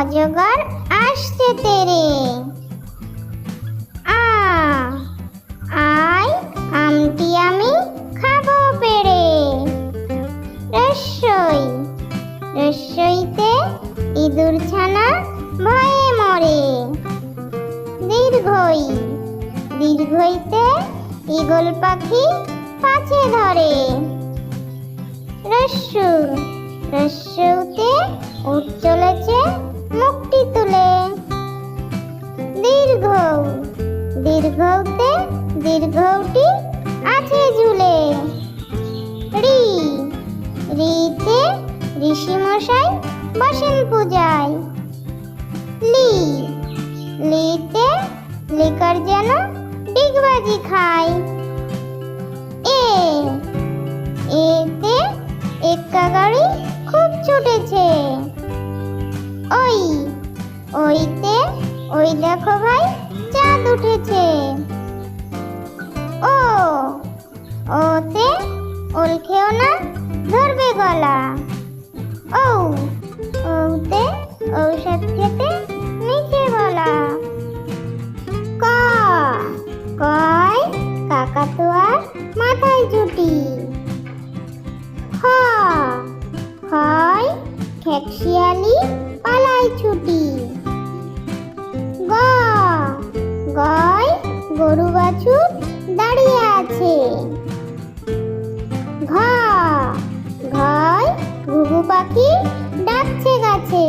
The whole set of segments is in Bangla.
অজগর আসছে তেরে। আ, আয়, আমটি আমি খাব পেড়ে রস্যই, রস্যইতে ইঁদুর ছানা ভয়ে মরে। দীর্ঘই, দীর্ঘইতে ঈগল পাখি পাছে ধরে। রস্যু রস্যুতে উঠ চলেছে তুলে। দীর্ঘ, দীর্ঘতে দীর্ঘটি আছে ঝুলে। রি, রিতে ঋষি মশাই বসেন পূজায়। লি, লিতে লিকার যেন ডিগবাজি খায়। এ, এতে এক্কা গাড়ি খুব ছুটেছে। ওই ওইতে, ওই দেখো ভাই, চাঁদ উঠেছে। ও, ওতে, ওল খেও না, ধরবে গলা। ও, ওতে, ঔষধ খেতে নিচে বলা। ক, কয় কাকাতুয়ার মাথায় চুটি খ হয় খেকশিয়ালি পালাই ছুটি। আছে ঘ ঘয় ঘুঘু পাখি ডাকছে গাছে।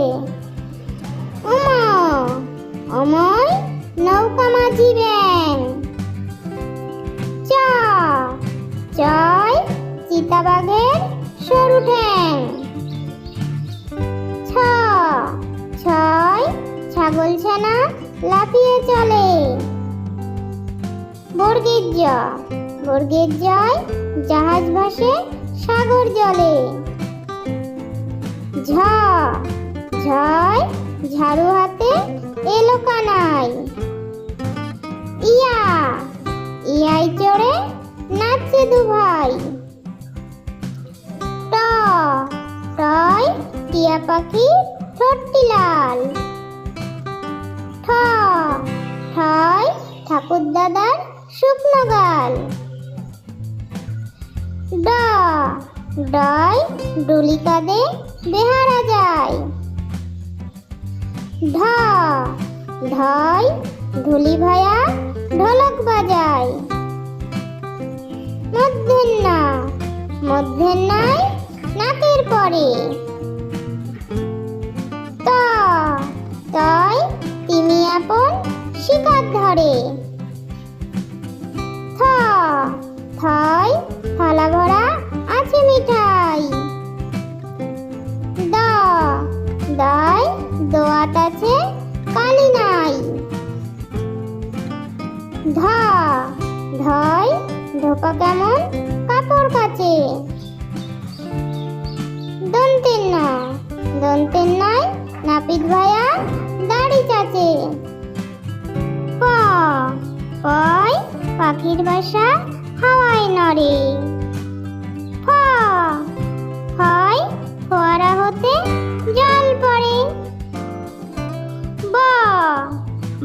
উম, অময় নৌকা মাঝি ব্যাং। চ চয় চিতাবাঘের সরু ঠ্যাং। ছ ছয় ছাগল ছানা লাফিয়ে চলে। বর্গের বর্গের জয় জাহাজ ভাসে সাগর জলে। ঝ ঝয় ঝাড়ু হাতে এলো কানাই। ইয়া, ইয়াই চড়ে নাচছে দু ভাই ট, টয়, টিয়া পাখি, ঠোঁটটি লাল। ঠ, ঠয়, ঠাকুর দাদার শুকনো গাল। ড ডয় ডুলি কাঁদে বেহারা যায় ঢ ঢয় ঢুলি ভায়া, ঢোলক বাজায় মধ্যাহ্ন মধ্যাহ্নায় নাকের পরে। ধ, ধয় ধোপা কেমন? কাপড় কাচে। দন্তের ন দন্তের নয় নাপিত ভায়া দাড়ি চাচে। প, পয়, পাখির বাসা, হাওয়ায় নড়ে। ফ হতে জল পড়ে।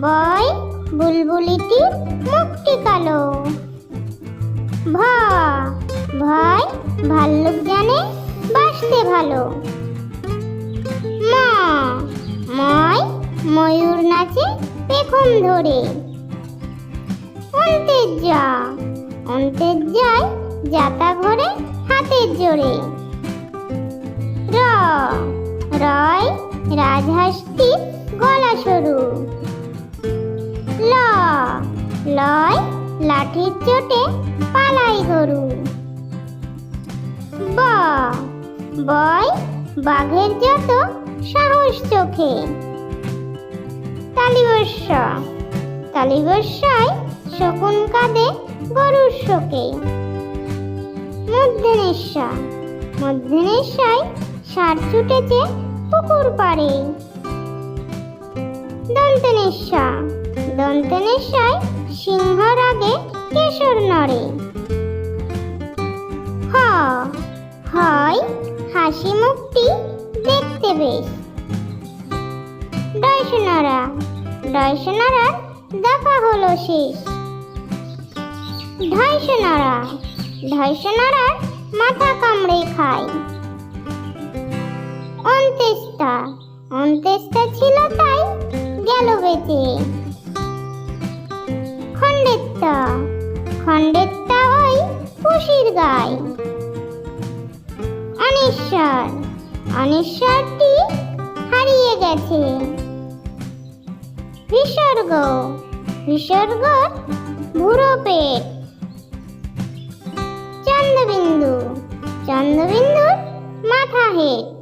ব বুলবুলিটি মুক্তি কালো। ভ ভয়, ভাল্লুক জানে বাসতে ভালো। ম ময়, ময়ূর নাচে পেখম ধরে। অন্তের যা অন্তের যায় যাতা ঘরে হাতের জোরে। র, রয়, রাজহাঁসটি গলা সরু। লাঠির চোটে পালাই গরু। ব, বয়, বাঘের যত সাহস চোখে। তালিবস্য তালিবস্যায় শকুন কাঁদে গরুর শোকে। মধ্যনেশ্বর মধ্যনেশ্বয় সার ছুটেছে পুকুর পাড়ে। দন্তনেশ্বর দন্তনেশ্বয় নড়ে হ, হয় হাসি মুক্তি দেখতে বেশ। ডয়সনারা ডয়সনারার দেখা হলো শেষ। ঢয়সনারা ঢয়সনারার মাথা কামড়ে খায়। অন্তেষ্টা অন্তেষ্টা ছিল তাই গেল বেঁচে। পুষির গাই। অনিশ্বর অনিশ্বরটি হারিয়ে গেছে। বিসর্গ বিসর্গ বুড়ো পেট। চন্দ্রবিন্দু চন্দ্রবিন্দুর মাথা হেট।